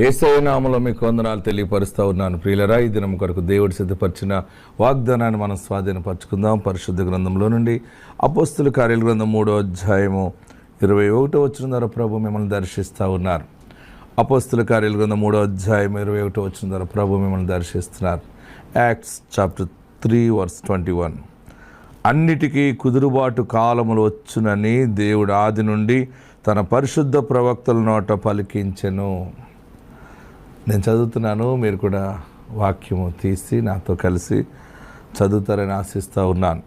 ఏసఐ నామలో మీకు వందనాలు తెలియపరుస్తూ ఉన్నాను. ప్రియులరా ఈ దినం కొరకు దేవుడు సిద్ధపరిచిన వాగ్దానాన్ని మనం స్వాధీనపరచుకుందాం. పరిశుద్ధ గ్రంథంలో నుండి అపోస్తుల కార్యాల గ్రంథం మూడో అధ్యాయము ఇరవై ఒకటో వచ్చిన ద్వారా ప్రభు మిమ్మల్ని దర్శిస్తూ ఉన్నారు. అపోస్తుల కార్యాల గ్రంథం మూడో అధ్యాయం ఇరవై ఒకటో వచ్చిన ద్వారా ప్రభు మిమ్మల్ని దర్శిస్తున్నారు. Acts chapter three verse twenty one. అన్నిటికీ కుదురుబాటు కాలములు వచ్చునని దేవుడు ఆది నుండి తన పరిశుద్ధ ప్రవక్తల నోట పలికించెను. నేను చదువుతున్నాను మీరు కూడా వాక్యము తీసి నాతో కలిసి చదువుతారని ఆశిస్తూ ఉన్నాను.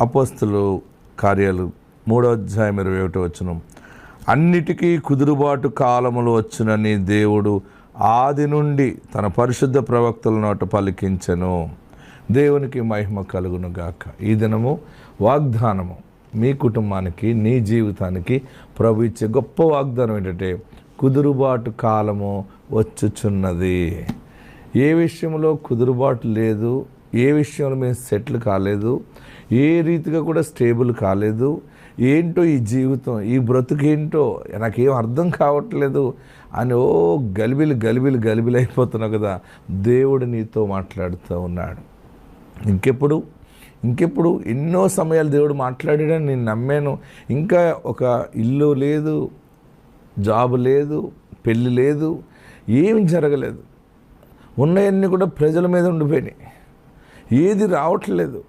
అపోస్తులు కార్యాలు మూడో అధ్యాయం ఇరవై ఒకటి వచ్చును అన్నిటికీ కుదురుబాటు కాలములు వచ్చునని దేవుడు ఆది నుండి తన పరిశుద్ధ ప్రవక్తల నోట పలికించెను. దేవునికి మహిమ కలుగును గాక. ఈ దినము వాగ్దానము. మీ కుటుంబానికి నీ జీవితానికి ప్రభు ఇచ్చే గొప్ప వాగ్దానం ఏంటంటే కుదురుబాటు కాలము వచ్చుచున్నది. ఏ విషయంలో కుదురుబాటు లేదు ఏ విషయంలో మేము సెటిల్ కాలేదు ఏ రీతిగా కూడా స్టేబుల్ కాలేదు ఏంటో ఈ జీవితం ఈ బ్రతుకేంటో నాకేం అర్థం కావట్లేదు అని ఓ గలిబిలి గలిబిలి గలిబిలు అయిపోతున్నావు కదా దేవుడు నీతో మాట్లాడుతూ ఉన్నాడు. ఇంకెప్పుడు? ఇంకెప్పుడు? ఎన్నో సమయాలు దేవుడు మాట్లాడాడని నేను నమ్మాను. ఇంకా ఒక ఇల్లు లేదు జాబ్ లేదు పెళ్ళి లేదు ఏమి జరగలేదు. ఉన్నాయన్నీ కూడా ప్రజల మీద ఉండిపోయినాయి. ఏది రావట్లేదు.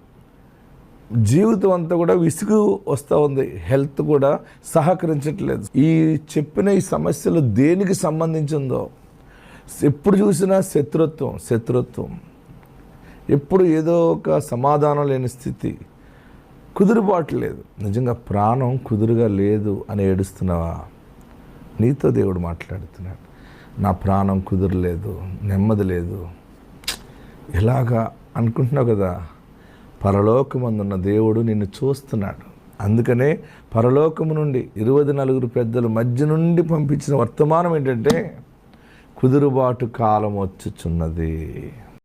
జీవితం అంతా కూడా విసుగు వస్తూ ఉంది. హెల్త్ కూడా సహకరించట్లేదు. ఈ చెప్పిన ఈ సమస్యలు దేనికి సంబంధించిందో ఎప్పుడు చూసినా శత్రుత్వం శత్రుత్వం. ఎప్పుడు ఏదో ఒక సమాధానం లేని స్థితి. కుదురుబాటు లేదు. నిజంగా ప్రాణం కుదురుగా లేదు అని ఏడుస్తున్నావా? నీతో దేవుడు మాట్లాడుతున్నాడు. నా ప్రాణం కుదురలేదు నెమ్మది లేదు. ఎలాగా అనుకుంటున్నావు కదా? పరలోకమందున్న దేవుడు నిన్ను చూస్తున్నాడు. అందుకనే పరలోకము నుండి ఇరవై నలుగురు పెద్దల మధ్య నుండి పంపించిన వర్తమానం ఏంటంటే కుదురుబాటు కాలం వచ్చుచున్నది.